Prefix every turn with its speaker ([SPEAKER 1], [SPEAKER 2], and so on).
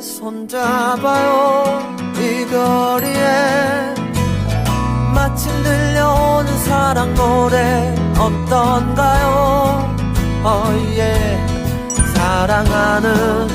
[SPEAKER 1] 손잡아요. 이 거리에 마침 들려오는 사랑 노래 어떤가요? 어예 사랑하는